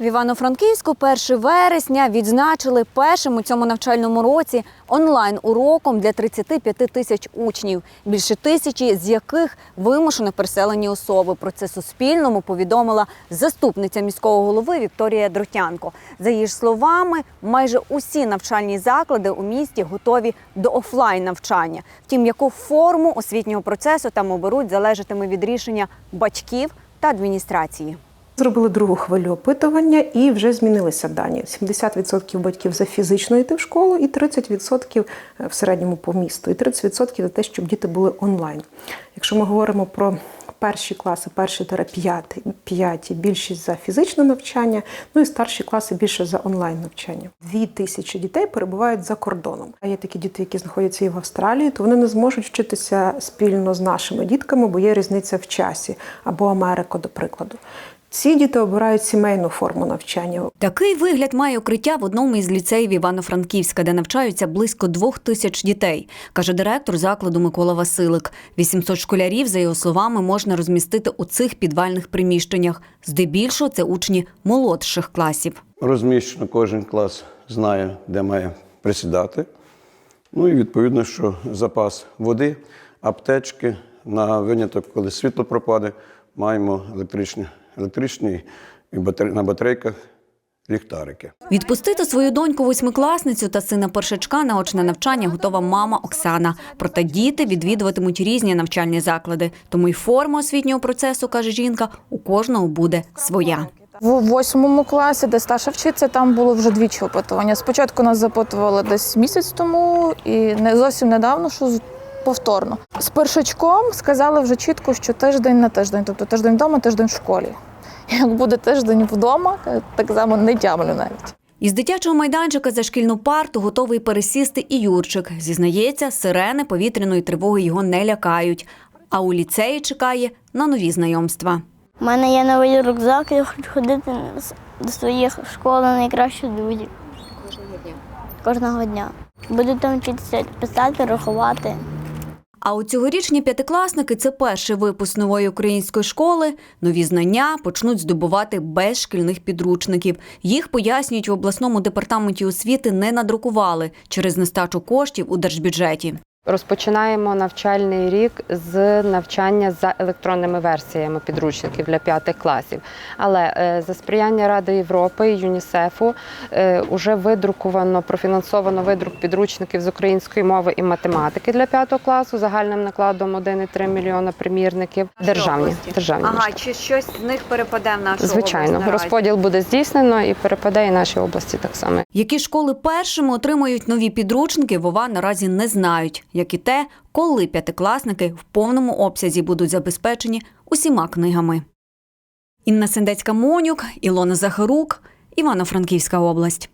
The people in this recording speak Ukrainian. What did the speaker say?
В Івано-Франківську 1 вересня відзначили першим у цьому навчальному році онлайн-уроком для 35 тисяч учнів, більше тисячі з яких вимушено переселені особи. Про це Суспільному повідомила заступниця міського голови Вікторія Дротянко. За її ж словами, майже усі навчальні заклади у місті готові до офлайн навчання. Втім, яку форму освітнього процесу там оберуть, залежатиме від рішення батьків та адміністрації. Зробили другу хвилю опитування і вже змінилися дані. 70% батьків за фізично йти в школу, і 30% в середньому по місту, і 30% за те, щоб діти були онлайн. Якщо ми говоримо про перші класи, перші п'яті, п'яті, більшість за фізичне навчання, ну і старші класи більше за онлайн навчання. Дві тисячі дітей перебувають за кордоном. А є такі діти, які знаходяться і в Австралії, то вони не зможуть вчитися спільно з нашими дітками, бо є різниця в часі або Америка, до прикладу. Ці діти обирають сімейну форму навчання. Такий вигляд має укриття в одному із ліцеїв Івано-Франківська, де навчаються близько двох тисяч дітей, каже директор закладу Микола Василик. 800 школярів, за його словами, можна розмістити у цих підвальних приміщеннях. Здебільшого це учні молодших класів. Розміщено, кожен клас знає, де має присідати. Ну і відповідно, що запас води, аптечки на виняток, коли світло пропаде, маємо електричні, електричні і батаре- на батарейках ліхтарики. Відпустити свою доньку восьмикласницю та сина першачка на очне навчання готова мама Оксана. Проте діти відвідуватимуть різні навчальні заклади. Тому й форма освітнього процесу, каже жінка, у кожного буде своя. В восьмому класі, де старша вчиться, там було вже двічі опитування. Спочатку нас запитували десь місяць тому, і не зовсім недавно, що з- повторно. З першачком сказали вже чітко, що тиждень на тиждень, тобто тиждень вдома, тиждень в школі. Як буде тиждень вдома, так само не тямлю навіть. Із дитячого майданчика за шкільну парту готовий пересісти і Юрчик. Зізнається, сирени повітряної тривоги його не лякають. А у ліцеї чекає на нові знайомства. У мене є новий рюкзак, я хочу ходити до своїх школи найкращих друзів. Кожного дня. Кожного дня. Буду там вчитися писати, рахувати. А у цьогорічні п'ятикласники це перший випуск нової української школи. Нові знання почнуть здобувати без шкільних підручників. Їх пояснюють в обласному департаменті освіти не надрукували через нестачу коштів у держбюджеті. Розпочинаємо навчальний рік з навчання за електронними версіями підручників для п'ятих класів. Але е, за сприяння Ради Європи і ЮНІСЕФу вже видруковано, профінансовано видрук підручників з української мови і математики для п'ятого класу загальним накладом 1,3 мільйона примірників. Державні, державні масштаби. чи щось з них перепаде в нашу Звичайно, розподіл буде здійснено і перепаде і нашій області так само. Які школи першими отримають нові підручники, Вова наразі не знають, як і те, коли п'ятикласники в повному обсязі будуть забезпечені усіма книгами. Інна Сендецька Монюк, Ілона Захарук, Івано-Франківська область.